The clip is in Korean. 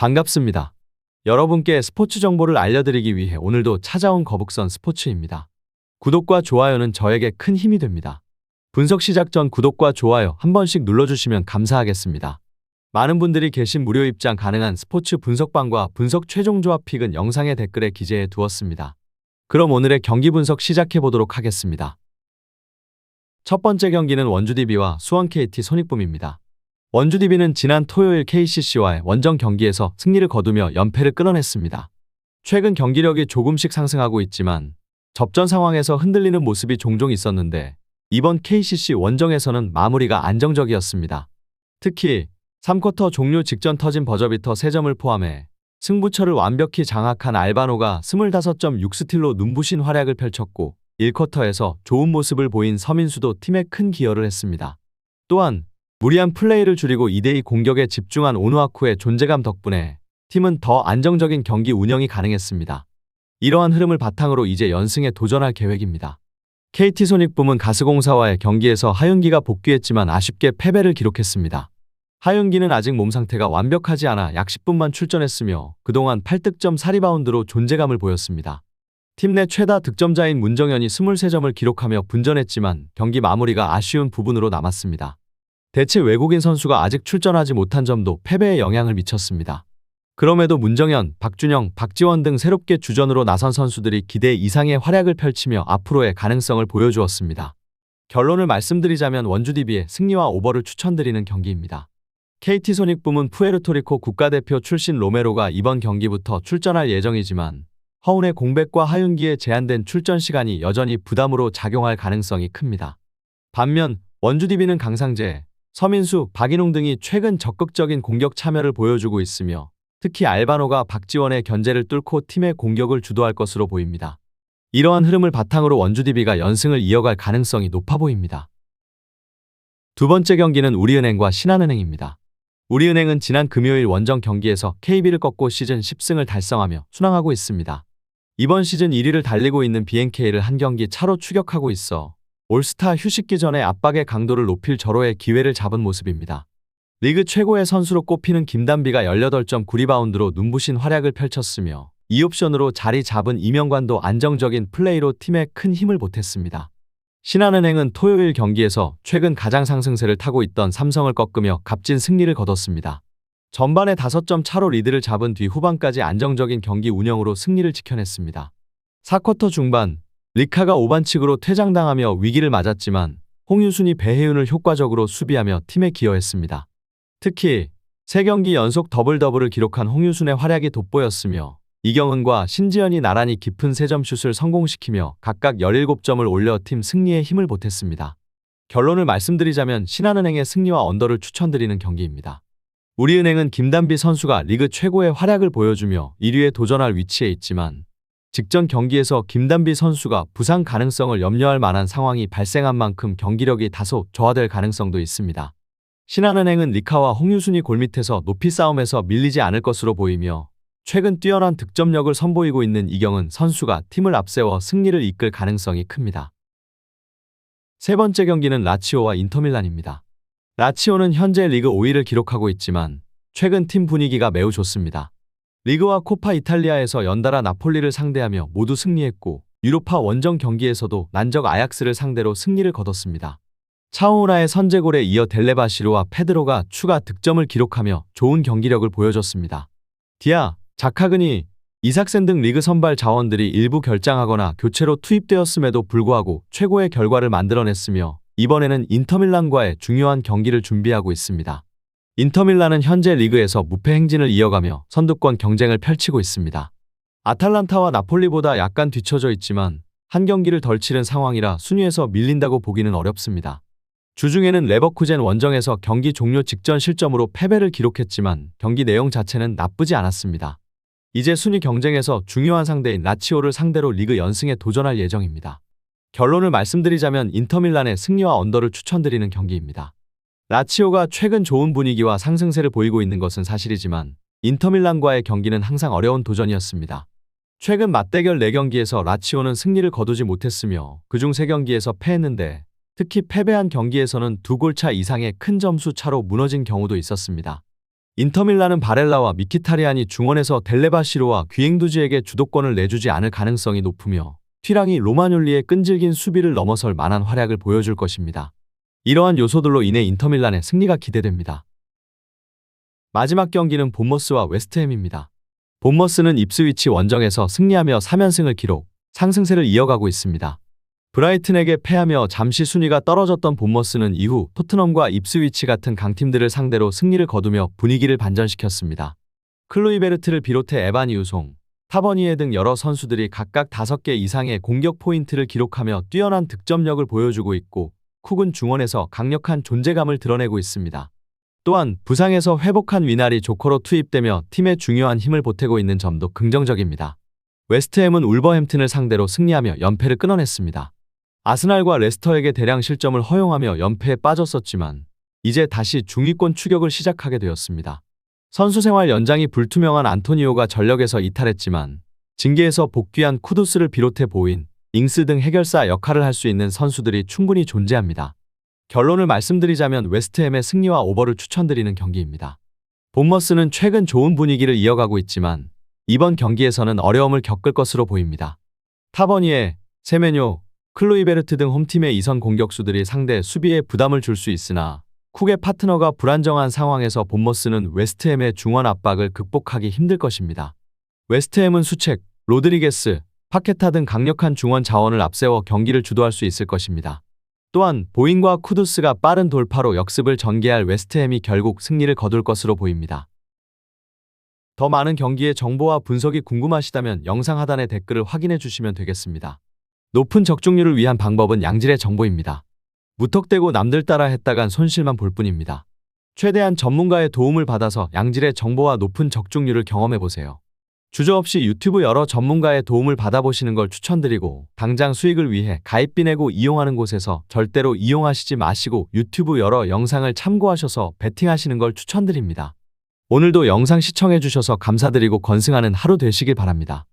반갑습니다. 여러분께 스포츠 정보를 알려드리기 위해 오늘도 찾아온 거북선 스포츠입니다. 구독과 좋아요는 저에게 큰 힘이 됩니다. 분석 시작 전 구독과 좋아요 한 번씩 눌러주시면 감사하겠습니다. 많은 분들이 계신 무료 입장 가능한 스포츠 분석방과 분석 최종 조합 픽은 영상의 댓글에 기재해 두었습니다. 그럼 오늘의 경기 분석 시작해 보도록 하겠습니다. 첫 번째 경기는 원주 DB와 수원 KT 손익붐입니다. 원주 DB는 지난 토요일 KCC와의 원정 경기에서 승리를 거두며 연패를 끊어냈습니다. 최근 경기력이 조금씩 상승하고 있지만 접전 상황에서 흔들리는 모습이 종종 있었는데 이번 KCC 원정에서는 마무리가 안정적이었습니다. 특히 3쿼터 종료 직전 터진 버저비터 3점을 포함해 승부처를 완벽히 장악한 알바노가 25.6 스틸로 눈부신 활약을 펼쳤고 1쿼터에서 좋은 모습을 보인 서민수도 팀에 큰 기여를 했습니다. 또한 무리한 플레이를 줄이고 2대2 공격에 집중한 오누아쿠의 존재감 덕분에 팀은 더 안정적인 경기 운영이 가능했습니다. 이러한 흐름을 바탕으로 이제 연승에 도전할 계획입니다. KT 손익붐은 가스공사와의 경기에서 하윤기가 복귀했지만 아쉽게 패배를 기록했습니다. 하윤기는 아직 몸 상태가 완벽하지 않아 약 10분만 출전했으며 그동안 8득점 4리바운드로 존재감을 보였습니다. 팀 내 최다 득점자인 문정현이 23점을 기록하며 분전했지만 경기 마무리가 아쉬운 부분으로 남았습니다. 대체 외국인 선수가 아직 출전하지 못한 점도 패배에 영향을 미쳤습니다. 그럼에도 문정현, 박준영, 박지원 등 새롭게 주전으로 나선 선수들이 기대 이상의 활약을 펼치며 앞으로의 가능성을 보여주었습니다. 결론을 말씀드리자면 원주 DB의 승리와 오버를 추천드리는 경기입니다. KT 손익붐은 푸에르토리코 국가대표 출신 로메로가 이번 경기부터 출전할 예정이지만 허운의 공백과 하윤기의 제한된 출전 시간이 여전히 부담으로 작용할 가능성이 큽니다. 반면 원주 DB는 강상재, 서민수, 박인홍 등이 최근 적극적인 공격 참여를 보여주고 있으며 특히 알바노가 박지원의 견제를 뚫고 팀의 공격을 주도할 것으로 보입니다. 이러한 흐름을 바탕으로 원주 DB가 연승을 이어갈 가능성이 높아 보입니다. 두 번째 경기는 우리은행과 신한은행입니다. 우리은행은 지난 금요일 원정 경기에서 KB를 꺾고 시즌 10승을 달성하며 순항하고 있습니다. 이번 시즌 1위를 달리고 있는 BNK를 한 경기 차로 추격하고 있어 올스타 휴식기 전에 압박의 강도를 높일 절호의 기회를 잡은 모습입니다. 리그 최고의 선수로 꼽히는 김단비가 18.9리바운드로 눈부신 활약을 펼쳤으며 2옵션으로 자리 잡은 이명관도 안정적인 플레이로 팀에 큰 힘을 보탰습니다. 신한은행은 토요일 경기에서 최근 가장 상승세를 타고 있던 삼성을 꺾으며 값진 승리를 거뒀습니다. 전반에 5점 차로 리드를 잡은 뒤 후반까지 안정적인 경기 운영으로 승리를 지켜냈습니다. 4쿼터 중반 리카가 5반칙으로 퇴장당하며 위기를 맞았지만 홍유순이 배혜윤을 효과적으로 수비하며 팀에 기여했습니다. 특히 3경기 연속 더블 더블을 기록한 홍유순의 활약이 돋보였으며 이경은과 신지연이 나란히 깊은 3점 슛을 성공시키며 각각 17점을 올려 팀 승리에 힘을 보탰습니다. 결론을 말씀드리자면 신한은행의 승리와 언더를 추천드리는 경기입니다. 우리은행은 김단비 선수가 리그 최고의 활약을 보여주며 1위에 도전할 위치에 있지만 직전 경기에서 김단비 선수가 부상 가능성을 염려할 만한 상황이 발생한 만큼 경기력이 다소 저하될 가능성도 있습니다. 신한은행은 리카와 홍유순이 골밑에서 높이 싸움에서 밀리지 않을 것으로 보이며 최근 뛰어난 득점력을 선보이고 있는 이경은 선수가 팀을 앞세워 승리를 이끌 가능성이 큽니다. 세 번째 경기는 라치오와 인터밀란입니다. 라치오는 현재 리그 5위를 기록하고 있지만 최근 팀 분위기가 매우 좋습니다. 리그와 코파 이탈리아에서 연달아 나폴리를 상대하며 모두 승리했고 유로파 원정 경기에서도 난적 아약스를 상대로 승리를 거뒀습니다. 차오라의 선제골에 이어 델레바시로와 페드로가 추가 득점을 기록하며 좋은 경기력을 보여줬습니다. 디아, 자카근이, 이삭센 등 리그 선발 자원들이 일부 결장하거나 교체로 투입되었음에도 불구하고 최고의 결과를 만들어냈으며 이번에는 인터밀란과의 중요한 경기를 준비하고 있습니다. 인터밀란은 현재 리그에서 무패 행진을 이어가며 선두권 경쟁을 펼치고 있습니다. 아탈란타와 나폴리보다 약간 뒤처져 있지만 한 경기를 덜 치른 상황이라 순위에서 밀린다고 보기는 어렵습니다. 주중에는 레버쿠젠 원정에서 경기 종료 직전 실점으로 패배를 기록했지만 경기 내용 자체는 나쁘지 않았습니다. 이제 순위 경쟁에서 중요한 상대인 라치오를 상대로 리그 연승에 도전할 예정입니다. 결론을 말씀드리자면 인터밀란의 승리와 언더를 추천드리는 경기입니다. 라치오가 최근 좋은 분위기와 상승세를 보이고 있는 것은 사실이지만 인터밀란과의 경기는 항상 어려운 도전이었습니다. 최근 맞대결 4경기에서 라치오는 승리를 거두지 못했으며 그중 3경기에서 패했는데 특히 패배한 경기에서는 두 골차 이상의 큰 점수 차로 무너진 경우도 있었습니다. 인터밀란은 바렐라와 미키타리안이 중원에서 델레바시로와 귀행두지에게 주도권을 내주지 않을 가능성이 높으며 튀랑이 로마뇰리의 끈질긴 수비를 넘어설 만한 활약을 보여줄 것입니다. 이러한 요소들로 인해 인터밀란의 승리가 기대됩니다. 마지막 경기는 본머스와 웨스트햄입니다. 본머스는 입스위치 원정에서 승리하며 3연승을 기록, 상승세를 이어가고 있습니다. 브라이튼에게 패하며 잠시 순위가 떨어졌던 본머스는 이후 토트넘과 입스위치 같은 강팀들을 상대로 승리를 거두며 분위기를 반전시켰습니다. 클로이베르트를 비롯해 에반 이우송, 타버니에 등 여러 선수들이 각각 5개 이상의 공격 포인트를 기록하며 뛰어난 득점력을 보여주고 있고 쿡은 중원에서 강력한 존재감을 드러내고 있습니다. 또한 부상에서 회복한 위날이 조커로 투입되며 팀에 중요한 힘을 보태고 있는 점도 긍정적입니다. 웨스트햄은 울버햄튼을 상대로 승리하며 연패를 끊어냈습니다. 아스날과 레스터에게 대량 실점을 허용하며 연패에 빠졌었지만 이제 다시 중위권 추격을 시작하게 되었습니다. 선수 생활 연장이 불투명한 안토니오가 전력에서 이탈했지만 징계에서 복귀한 쿠두스를 비롯해 보인 잉스 등 해결사 역할을 할 수 있는 선수들이 충분히 존재합니다. 결론을 말씀드리자면 웨스트햄의 승리와 오버를 추천드리는 경기입니다. 본머스는 최근 좋은 분위기를 이어가고 있지만 이번 경기에서는 어려움을 겪을 것으로 보입니다. 타버니에, 세메뇨, 클로이베르트 등 홈팀의 이선 공격수들이 상대 수비에 부담을 줄 수 있으나 쿡의 파트너가 불안정한 상황에서 본머스는 웨스트햄의 중원 압박을 극복하기 힘들 것입니다. 웨스트햄은 수책, 로드리게스, 파케타 등 강력한 중원 자원을 앞세워 경기를 주도할 수 있을 것입니다. 또한 보잉과 쿠두스가 빠른 돌파로 역습을 전개할 웨스트햄이 결국 승리를 거둘 것으로 보입니다. 더 많은 경기의 정보와 분석이 궁금하시다면 영상 하단의 댓글을 확인해 주시면 되겠습니다. 높은 적중률을 위한 방법은 양질의 정보입니다. 무턱대고 남들 따라 했다간 손실만 볼 뿐입니다. 최대한 전문가의 도움을 받아서 양질의 정보와 높은 적중률을 경험해 보세요. 주저없이 유튜브 여러 전문가의 도움을 받아보시는 걸 추천드리고 당장 수익을 위해 가입비 내고 이용하는 곳에서 절대로 이용하시지 마시고 유튜브 여러 영상을 참고하셔서 베팅하시는 걸 추천드립니다. 오늘도 영상 시청해 주셔서 감사드리고 건승하는 하루 되시길 바랍니다.